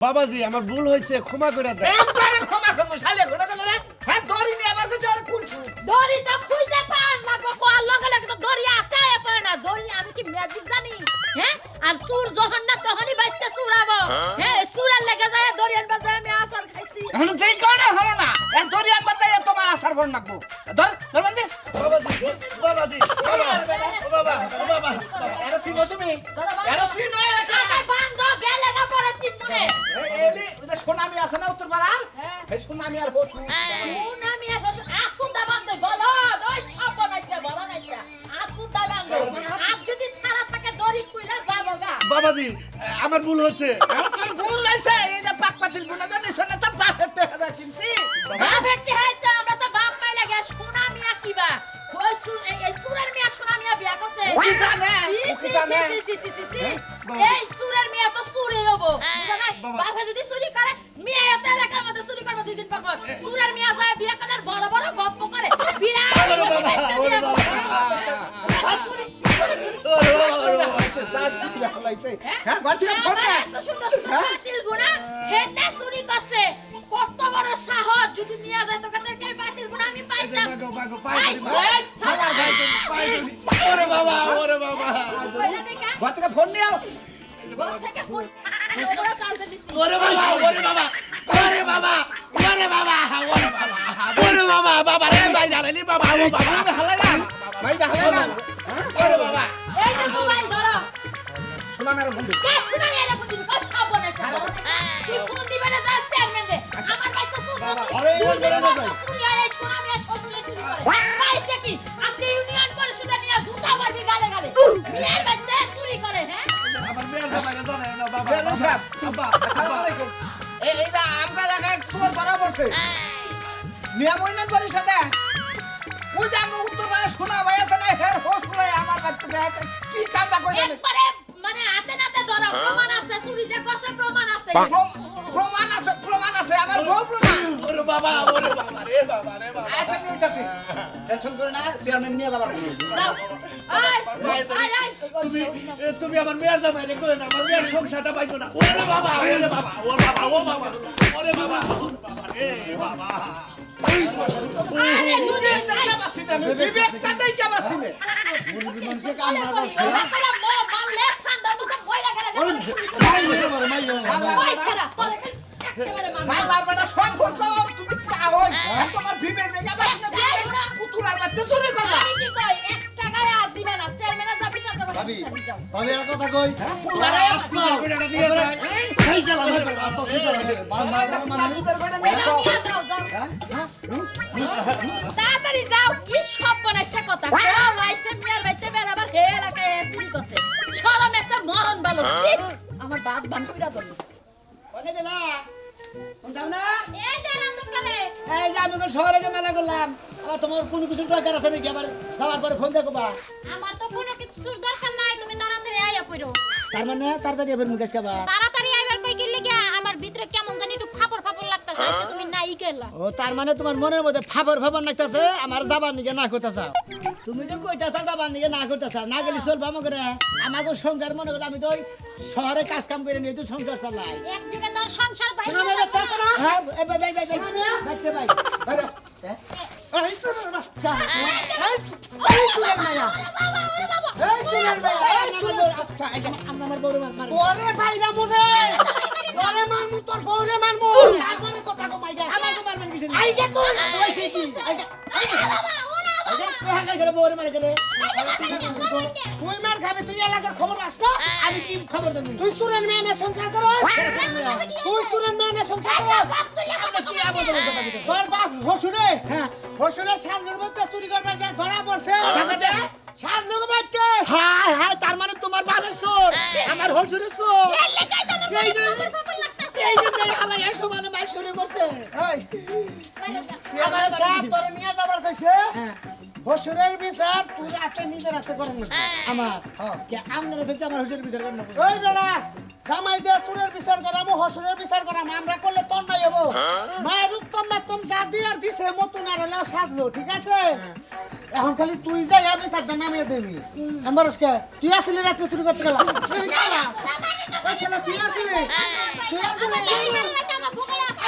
বাবাজি আমার ভুল হয়েছে ক্ষমা করে দেন। একবারে ক্ষমা করব শালে ঘোড়া গেল রে। হ্যাঁ নি আবার কিছু আর কোন দড়ি তো খুঁজে পান লাগবো কোয়ার লগে লগে তো দড়ি আতে পারে না। দড়ি আমি কি ম্যাজিক জানি? হ্যাঁ? আর সুর যখন না তখনই বাইতে সুরাবো। হ্যাঁ? সুরার লেগে যায় দড়ি আনবা যায় আমি আসার খাইছি। এখন যেই কারণে হলো না এক ধরি একবার তাই তোমার আসার ভর নাকবো ধর বসু আমি আর বানাইছে, বলো নাইছে আছুন দা বান্ধ আপ যদি সারা থাকে, দড়ি কইলা যাব গা। বাবাজি আমার ভুল হচ্ছে আমার হ্যাঁ ঘর থেকে ফোন আমার এত সুন্দর সুন্দর? বাতিল গুণা হেডনে চুরি করছে কত বড় সাহস যদি নিয়ে যায় তোকে তোকে বাতিল গুণা আমি পাইতাম বাগো, বাগো, পাই বাবা। এই, ছাড়া। পাই। ওরে বাবা ওরে বাবা? ঘর থেকে ফোন নিও ঘর থেকে ফোন ওরা চালতে দিছি। ওরে বাবা ওরে বাবা ওরে বাবা ওরে বাবা ওরে বাবা ওরে বাবা বাবা রে ভাই জানালি বাবা ও বাবা হালালাম শোনা মেরে বন্ধু কে শুনা গেলে বুঝি কই সব বনে তুই ফোন দিবে না যাস চেয়ারম্যান রে? আমার আরে, না যাই। হয় এই শোনা পাইছে কি আজকে ইউনিয়ন পরিষদে নিয়ে জুতা মারবি গালে গালে। মিয়ার বাইতে চুরি করে হ্যাঁ? আমার মেয়ের জামাই জানে না বাবা বাবা আসসালামু আলাইকুম এই এই দা আমগা জায়গায় চোর ধরা পড়ছে। নিয়ম উন্নয়ন পরিষদে ওই জায়গা উত্তর পাড়া শোনা ভাই আছে না হের হোস করে আমার কাছে কি কামটা কই একবারে মানে হাতে নাতে ধরা প্রমাণ আছে চুরি যে করছে প্রমাণ আছে প্রমাণ আছে প্রমাণ আছে আমার বউ প্রমাণ ওরে বাবা ওরে বাবা রে বাবা রে বাবা আচ্ছা নিয়ে যাচ্ছি টেনশন করে না চেয়ারম্যান নিয়ে যাবার যাও তুমি তুমি আমার মেয়ের জামাই রে কই না আমার মেয়ের সংসারটা পাইতো না ওরে বাবা ওরে বাবা ও বাবা ও বাবা ওরে বাবা ওরে বাবা রে বাবা আরে বিবেকটা বিবেকটা দেই কে তাড়াতাড়ি যাও। কি সব বানাইছে কথা? মিয়ার বাইতে বেড়াবার হে এলাকায় চুরি ভালো আমার বাদ বান কইরা দল কোনে গেলা? কোন যাও না? এই যে এই যে আমি কোন শহরে গিয়ে মেলা করলাম আবার তোমার কোনো কিছুর দরকার আছে নাকি? আবার যাওয়ার পরে ফোন দেখো বা। আমার তো কোনো কিছুর দরকার নাই তুমি তাড়াতাড়ি আইয়া পড়ো। তার মানে তাড়াতাড়ি এবার মুকেশ তাড়াতাড়ি আইবার কই গেলে কি আমার ভিতরে কেমন জানি একটু ফাপড় ফাপড় লাগতাছে আজকে তুমি নাই গেলা। ও তার মানে তোমার মনের মধ্যে ফাবর ফাবর লাগতেছে আমার যাবার নিকে না করতেছ তুমি তো যে কইতাছ যাবার নিকে না করতেছ না গেলি চলবো আমাকে রে আমাকে সংসার মনে করলে আমি তো ওই শহরে কাজ কাম করে নিয়ে তো সংসার চালাই সংসার না? হ্যাঁ। এই বাচ্চা। এই সুরের মায়া। এই সুরের মায়া। এই সুরের- আচ্ছা, এই আমরা আমার বউরে মার- মারি। ওরে ভাই না মনে ওরে মারমু তোর বউরে মারমু তারপরে কথা কমাই গে। আমাকে মারবেন কিসের জন্য? আইগে তুই বউরে মারে গেলে। তুই মার খাবি? তুই এলাকার খবর আস না? আমি কি খবর দেবো? তুই সুরেন মেয়ে সংসার করস? তুই সুরেন মেয়ে সংসার করস? আপনি কি আবদ্ধ বলতে পারি? তোর বাপ হসুরে। হ্যাঁ। হসুরে সাজুর মধ্যে চুরি করবার যায় ধরা পড়ছে? মধ্যে। হায় হায় তার মানে তোমার আমার হসুরের চোর এই যে এই যে এই হালাই এক সমানে মার শুরু করছে। চেয়ারম্যান সাহেব তোর মিয়া যাবার কইছে? হ্যাঁ। হসুরের বিচার তুই রাতে নিজের হাতে করেন না আমার কে? আমদানি থেকে আমার হসুরের বিচার করেন ওই বেড়া জামাই দিয়ে সুরের বিচার করাম হসুরের বিচার করাম আমরা করলে তোর নাই হব। মায়ের উত্তম মাত্তম যা দিয়ে আর দিছে মতন আর হলেও সাজলো ঠিক আছে? এখন খালি তুই যাই আর বিচারটা নামিয়ে দিবি। আমার তুই আসলে রাত্রে শুরু করতে গেলাম। তুই আসলি? তুই আসলি?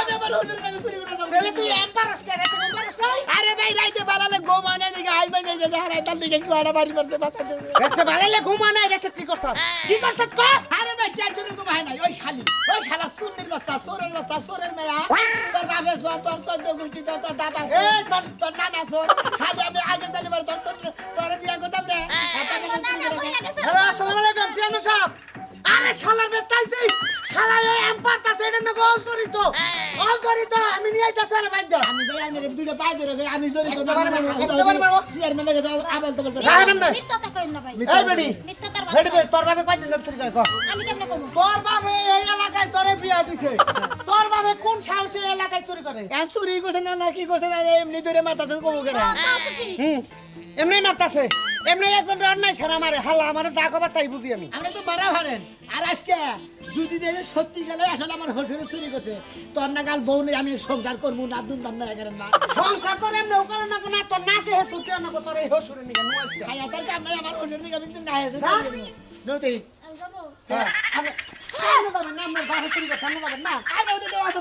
আমি আমার হুজুর কাছে চুরি করে যাব তাহলে তুই এম্পারস কে রে তুই এম্পারস নয়? আরে ভাই রাইতে বালালে ঘুম হয় না দেখে আই মাই নাই যে হারাই তার দিকে একটু আড়া বাড়ি মারছে বাঁচা দেবে। আচ্ছা ঘুমা নাই রেখে কি করছ? কি করছ ক? আরে ভাই চার জনে ঘুম হয় নাই। ওই শালি ওই শালা সুন্নির বাচ্চা সোরের বাচ্চা সোরের মেয়া তোর বাপে সোর তোর চোদ্দ গোষ্ঠী তোর তোর দাদা এ, তোর তোর নানা সোর শালি আমি আগে চালি তোর সোর তোর বিয়া করতাম রে। আর তোর বাপে চুরি করে খায়। হ্যালো আসসালামু আলাইকুম চেয়ারম্যান সাহেব। শালার বেতাইছি শালা এই এম্পার তাছে এটা না অজরিত। অজরিত আমি নিয়ে আইতাছি আরে বাইদ আমি ভাই আমি দুইটা পাই ধরে ভাই আমি জড়িত বারে মারবো, একটা বারে মারবো। চেয়ারম্যান আবল তো রাখেন নাম দে মিথ্যাটা করেন না। ভাই এই বেডি মিথ্যাটার বেডি। তোর বাবে কয়দিন ধরে চুরি করে? আমি কেমনে করব তোর বাবে এই এলাকায় তোরে বিয়া দিছে। তোর বাবে কোন সাহসে এলাকায় চুরি করে? এখন চুরি করছে না না কি করছে না এমনি ধরে মারতাছে কমু করে। তো ঠিক। হুম। এমনি মারতাছে। এমনি একজন অন্যায় ছাড়া মারে হালা আমার যা কবার তাই বুঝি আমি। আমরা তো মারা ভারেন আর আজকে যদি দেখে সত্যি গেলে আসলে আমার হোসেনে চুরি করছে। তোর না গাল বউ নেই আমি সংসার করব না দুন দান না এগারেন না সংসার তোর এমনি করে না না তোর নাকে হে ছুটে না তোর এই হসুরে নিকে নুয়াইছে খাই তার কাম নাই আমার হোসেন নিকে কিন্তু না হ্যাঁ? আমি যাব। হ্যাঁ আমি না আমার বাবা চুরি করে সামনে যাবেন না। আই নদী দেওয়া তো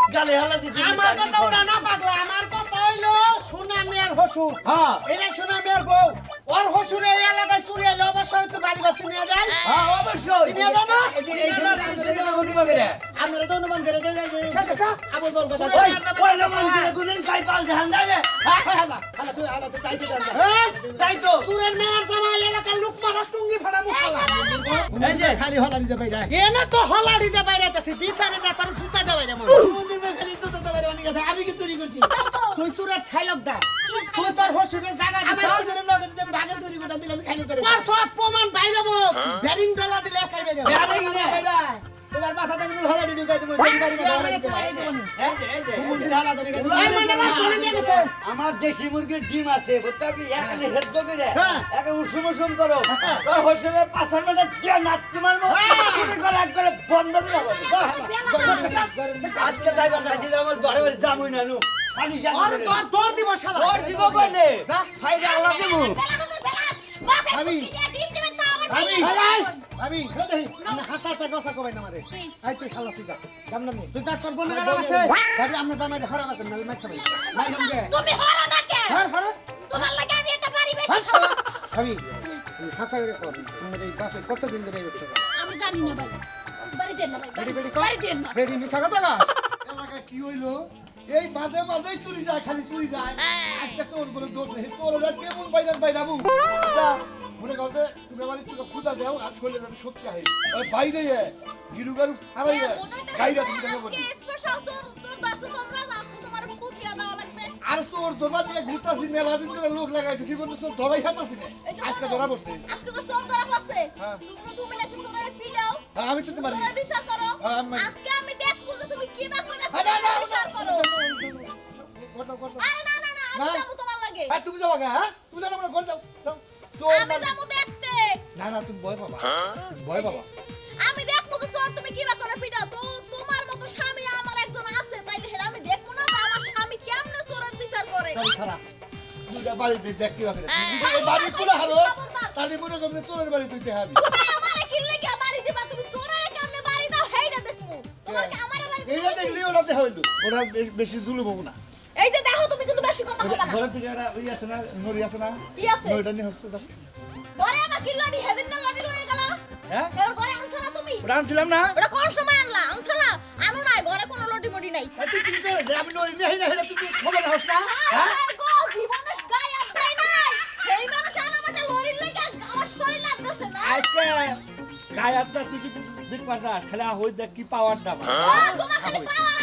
গালে হালা দিছে আমার কথা ওরা না পাগলা আমার কথা হইল সোনা মেয়ের হসুর হ্যাঁ। এটা সোনা মেয়ের বউ। ওর হসুর এই এলাকায় চুরি এলে অবশ্যই তো বাড়ি ঘর চিনিয়ে যায় হ্যাঁ অবশ্যই। চিনিয়ে আমরা তো অনুমান করে দেয় যে আচ্ছা, আচ্ছা। আবল বল কথা ওই ওই লোমান করে গুনেন কাই পাল জাহান যাবে হ্যাঁ? হালা হালা তুই হালা তুই তাই তো চুরের মেয়ের জামাই এলাকার লোক মানুষ টুঙ্গি ফাড়া মুসালা এই যে খালি হলা দিতে পাই না তো হলা দিতে বাইরেতেছি বিচারে যা তোর সুতা দে মন মন্দির খালি জুতো দিতে পারি আমি কি চুরি করছি? তুই চুরের ঠাইলক দা। তুই তোর হসুরে জায়গা আমার হসুরে লগে যদি ভাগে চুরি কথা দিলে আমি খালি করে তোর সব প্রমাণ বাইরে মুখ ব্যারিং ডলা দিলে একাই বাইরে ব্যারিং না। তোমার মাথা থেকে ধরে হলা কই তুমি বাড়ি বাড়ি আমার দেশি মুরগির ডিম আছে বুঝতে কি? একালে হেদ্দ করে হ্যাঁ। একে উসুম উসুম করো। তোর হোসেনের পাশার মধ্যে যে নাচতে মারবো চুরি করে এক বন্ধ করে আজকে যাইবার আমার ঘরে বাড়ি জামুই নানু খালি আরে তোর তোর দিব শালা। তোর দিব কোনে? যা। হাইরে আল্লাহ দিব আমি তো আমার আমি হাসাতে কথা কই না মারে আই তুই খালা তুই যা। জান না তুই যা তোর বোনের লাগা আছে। ভাবি আমরা জামাই হরা রাখেন না মাই খাবে। মাই খাবে। তুমি হরো না কে? হর হর। তোমার লাগে আমি একটা বাড়ি বেশি। হর শালা হাসাই রে কর তোমার এই বাসে কত দিন ধরে ব্যবসা আমি জানি না ভাই। বাড়ি দেন না ভাই বেডি বেডি বাড়ি দেন না। বেডি মিছা কথা গাছ এলাকা কি হইল? এই মাঝে মাঝেই চুরি যায় খালি চুরি যায়। আজকে চোর বলে দোষ নেই। চোর কেমন বাইদান বাইদাবু মনে করতে তুমি আমার একটু খুদা দাও আর করলে আমি সত্যি আহি বাইরে গিরু গারু ছাড়াই গাইরা তুমি দেখো বলি আর চোর ধরবা নিয়ে ঘুরতাছি মেলা দিন ধরে লোক লাগাইছে জীবন তো চোর ধরাই হাতাছি না আজকে ধরা পড়ছে আজকে তো চোর ধরা পড়ছে হ্যাঁ। তুমি নাকি চোরের পিটাও হ্যাঁ, আমি তো তোমার বিচার করো হ্যাঁ, আজকে আমি দেখব যে তুমি কি বা করে আরে না, চোরের বিচার করো আরে না না না আমি। যাব তোমার লাগে আর তুমি যাবা গা হ্যাঁ তুমি জানো না ঘর যাও। চোর আমি মানে- যাব দেখতে। না না তুমি ভয় পাবা। ভয় পাবা। আমি দেখব যে চোর তুমি কি করে পিটাও তো তোমার মতো স্বামী আমার একজন আছে তাইলে হেরা আমি দেখব না আমার স্বামী কেমনে চোরের বিচার করে। তাহলে খারাপ। দুইটা বাড়িতে দেখতে পাবে এই বাড়ি খুলে হারো। তাহলে মনে করবে চোরের বাড়ি তুই দেখাবি তুমি আমারে কি বাড়ি দিবা? তুমি চোরের কেমনে বাড়ি দাও হেইটা দেখব। তোমার আমারে বাড়ি এইটা দেখলি ওরা দেখা ওরা বেশি হব না। তুমি কিন্তু বেশি না। ঘরের থেকে একটা ওই আছে না নড়ি আছে না? কি আছে। নড়িটা নিয়ে হচ্ছে দাও ঘরে আমার কি লড়ি? হেদিন না লড়ি লয়ে গেল। হ্যাঁ? এবার ঘরে আনছো না তুমি? ওটা আনছিলাম না। ওটা কোন সময় আনলা? আনছো না? আনো নাই। ঘরে কোনো লড়ি মড়ি নাই। এই তুই কি করে যে আমি নই নেই না এটা তুই খবর হস না? হ্যাঁ? আর গো জীবনে গায়ে আত্মাই নাই। এই মানুষ আনামাটা লরির লাগা আমার শরীর লাগতেছে না। আজকে গায়াত না তুই কি দেখ পারছাস খালি হই দেখ কি পাওয়ার তোমার খালি পাওয়ার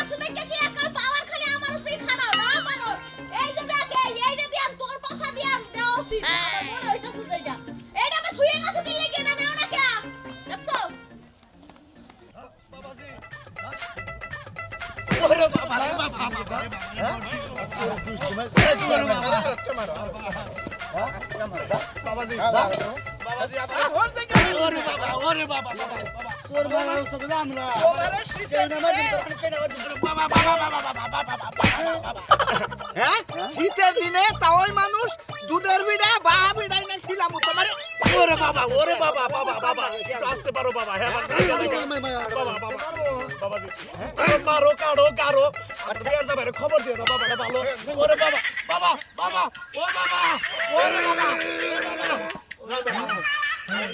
শীতের দিনে তাওই মানুষ দুধের বিড়া বা বিড়াই না খিলাম তোমার ওরে বাবা ওরে বাবা বাবা বাবা আসতে পারো বাবা হ্যাঁ। বাবা বাবা মারো কাড়ো গারো আর বিয়ার যাবে খবর দিও না বাবাটা ভালো ওরে বাবা বাবা বাবা ও বাবা ওরে বাবা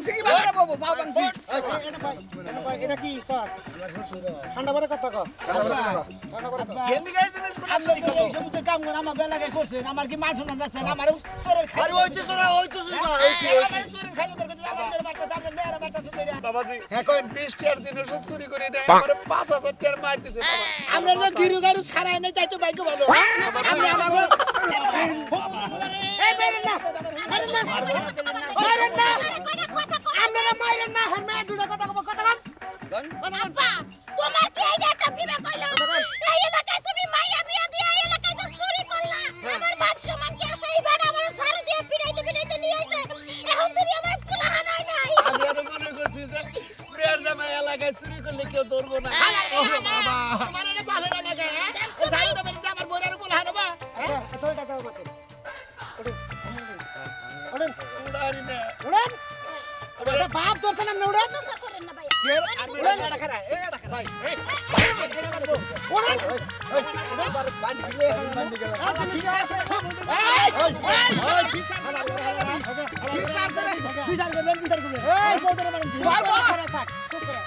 বাংসি কি বাবা বাবু বাবা বাংসি। এটা ভাই এটা ভাই এটা কি কর ঠান্ডা পরে কথা কর ঠান্ডা পরে কথা কেন দিকে জিনিসগুলো আপনি কি এই সমস্ত কাম করে আমার গলাকে করছেন? আমার কি মান সম্মান রাখছেন আমার শরীর খাই আরে ওই তো সোনা ওই তো সোনা ওই কি? আমার খাইলে তোর কাছে আমার ধরে মারতে আপনি মেয়েরা মারতে চলে বাবাজি হ্যাঁ কই 20 টাকার জিনিস চুরি করে দেয় আমার 5000 টাকার মারতেছে বাবা। আমরা যে গিরু গারু ছাড়াই নাই তাই তো ভাগ্য ভালো। আপনি আমাকে এই মেরেন না মেরেন না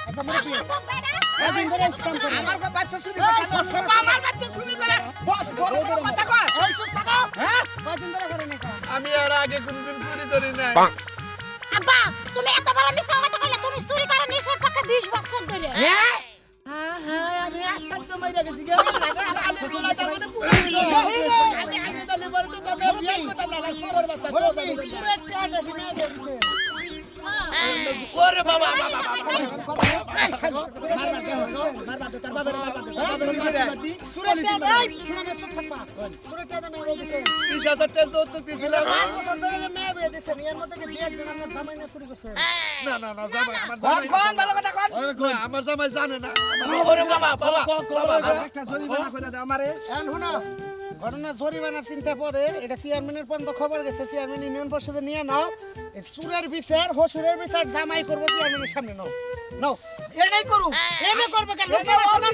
আচ্ছা মনে কি একদিন ধরে স্ক্যাম করে আমার করে সব আমার কথা কয় হ্যাঁ কয়দিন ধরে করে নাকি আমি আর আগে কোনদিন চুরি করি নাই আব্বা তুমি এত বড় মিছা কথা কইলে তুমি চুরি করার নিচের পক্ষে 20 বছর ধরে হ্যাঁ হ্যাঁ আমি আশ্চর্য মাইরা গেছি গে আমি মানে পুরো আমি আমি তো লিবার তো তোকে বিয়ে করতাম না সরর বাচ্চা সরর ওরে বাবা বাবা আমার জামাই আমার জানে না। ওরে বাবা বাবা। ঘটনা জরিমানার চিন্তা পরে এটা চেয়ারম্যানের পর্যন্ত খবর গেছে। চেয়ারম্যান ইউনিয়ন পরিষদে নিয়ে নাও। সুরের বিচার, হসুরের বিচার, জামাই করব চেয়ারম্যানের সামনে নাও। নাও এটাই করু এনে করবে কেন?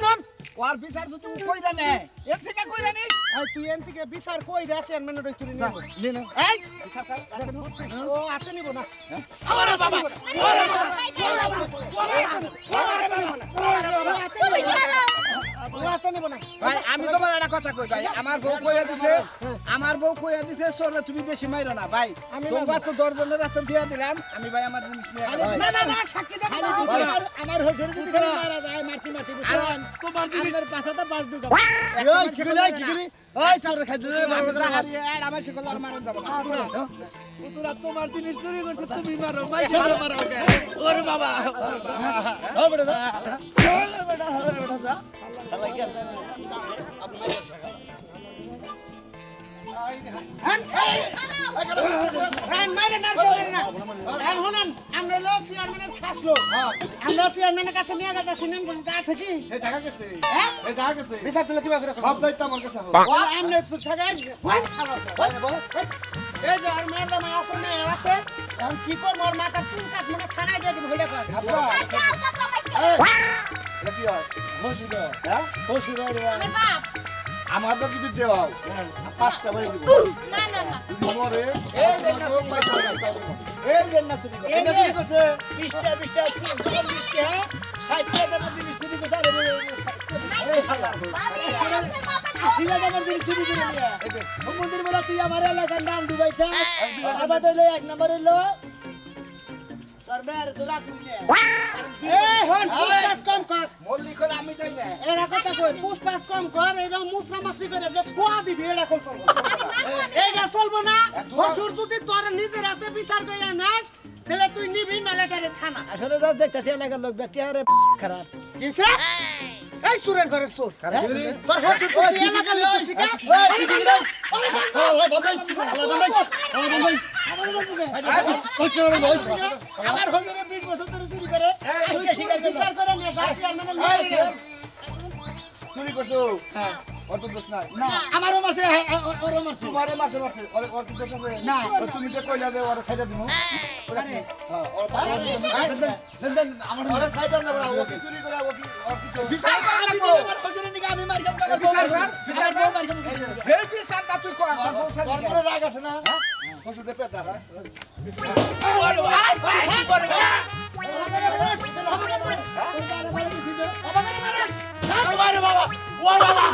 নন। ওর বিচার যদি কইরা নে। এর থেকে কইরা নি। এই তুই এন থেকে বিচার কই রে চেয়ারম্যানের ওই তুই নিয়ে নে। না। এই ও আছে নিব না। ওরে বাবা ওরে বাবা ও আছে নিব না। ভাই আমি তোমার একটা কথা কই ভাই। আমার বউ কইয়া দিছে আমার বউ কইয়া দিছে সোরে তুমি বেশি মাইরো না ভাই। আমি তোমার তো দর্জনের রাত দিয়া দিলাম। আমি ভাই আমার জিনিস নিয়ে না না না সাক্ষী দেব আমার হসুর যদি মারা যায় মাটি মাটি বুঝছেন তোমার দিদি আমার পাছাটা বাস দুটো এই কি গলি কি গলি ওই চোর খাইতে দে আর আমার শিকল আর মারণ যাব না। তোরা তোমার জিনিস চুরি করছে তুমি মারো মাইছে মারো ওকে। ওরে বাবা। ও বেটা যা চল হলে বেটা যা। শালা কি আছে। আমরা লো চেয়ারম্যানের খাস লোক। আমরা চেয়ারম্যানের কাছে নিয়ে গেছে সিনেম বসে আছে কি? টাকা গেছে। হ্যাঁ? গেছে। বিচার তুলে কিবা সব দায়িত্ব আমার কাছে আমরা চুপ এই যে আর মেয়ের দামা আছে মেয়ের আছে। এখন কি করব ওর মাথার চুল কাট মনে থানায় দিয়ে দিব কর এটা কি হয়? হসিল হ্যাঁ? হসিল আমারটা যদি দেওয়াও পাঁচটা বাড়ি দিব। না না না। তোমারে এই যে না তোমাকে পয়সা দাও এই যে না চুরি এই যে কি করছে? বিশটা বিশটা চল্লিশটা ষাটটা দেবার জিনিস চুরি করতে আরে এই শালা। আশিটা দেবার জিনিস চুরি করে নিয়ে মন্দির বলা তুই আমার এলাকার নাম ডুবাইছ আবার হইল এক নম্বর হইল তোর মেয়ের তোরা তুই এই হন পুষ্পাস কম কর। মল্লিক হলে আমি যাই না। এরা কথা কই পুষ্পাস কম কর এরা মুসরা মাসি করে যে ছোয়া দিবি এটা চলবো? এইটা চলবো না। হসুর যদি তোর নিজের হাতে বিচার করে নাস তাহলে তুই নিবি নালে থানা। আসলে যা দেখতেছি এলাকার লোক ব্যক্তি আরে খারাপ। কিসে? এই সুরের ঘরের সুর। তোর হসুর তুই এলাকার লোক ঠিক আছে আমার হজরে বিশ বছর ধরে চুরি করে। আজকে শিকার বিচার করে। নিয়ে যাচ্ছি আর মানে। চুরি করছ? হ্যাঁ অত দোষ নাই। না। আমার আমারও মারছে ওরও মারছে। তোমারে মাসে মাসে ওরে ওর কি দোষ আছে। না। তুমি যে কইলা দে ওরে ছাইড়া দিমু আরে, ওরে ছাইড়া না বড় ও কি চুরি করে ও কি ওর কি তো বিচার কর, আমি দিলে আমার হজরে নিকে আমি মার খাব, আমার বউ মার খাব, আমার বউ মার খাব। হেই তুই কর তোর বউ সাথে তোর রাগ আছে না? ওষুধে পেটা হ্যাঁ। ওরে ওরে ওরে বাবা ও বাবা ওরে বাবা ওরে বাবা।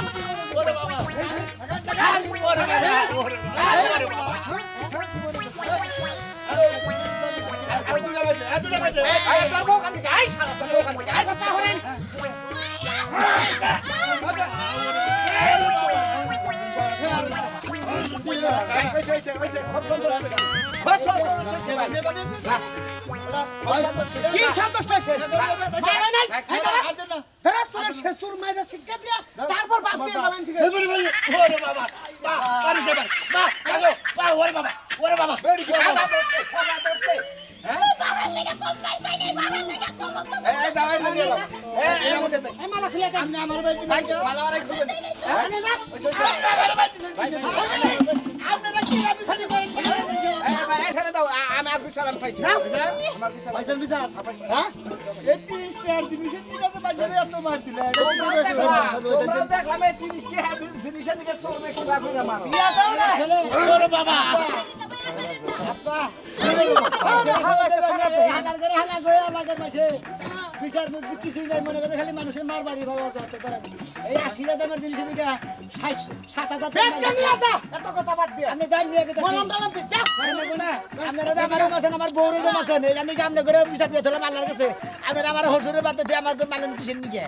কি সন্তুষ্ট হয়েছে? মারা নাই? তোরা শেষুর মাইরা শিক্ষা দিয়া, তারপর বাপ নিয়ে যাবেন ঠিক আছে? ওরে বাবা মা পারিস এবার মা কাগো মা ওরে বাবা ওরে বাবা বাবার লেগে কম পাই পাই নাই বাবার লেগে কম তো এই দাওয়াই নিয়ে যাও এই এই মধ্যে দে এই মালা খুলে দেন। ভাই ভালো আরে খুলবেন আরে না। আপনারা কি আবিষ্কার করেন? এই ভাই এখানে দাও আ- আমি আর বিচার আমি পাইছি পয়সার বিচার? হ্যাঁ? এই তিরিশটা আর জিনিসের দিকে তো বাজারে এত মার দিলে দেখলাম এই জিনিসটি হ্যাপি জিনিসের দিকে চলবে কি ভাবে না মারো ওরে বাবা হালার করে হালা করে হালাকের মাঝে বিচার বুদ্ধি কিছুই নাই মনে করে খালি মানুষের মার বাড়ি ভালো হতে তারা এই আশি দামের জিনিস নিকা সাত হাজার এত কথা বাদ দিয়ে। আমি জানি নিয়ে গেছি। আপনারা আমার মারছেন আমার যে মারছেন এটা নিকে আপনি করে বিচার দিয়ে দিলাম আল্লাহর কাছে। আপনারা আমার হোসরে বাদ দিয়ে আমার মালেন কিসের নিকে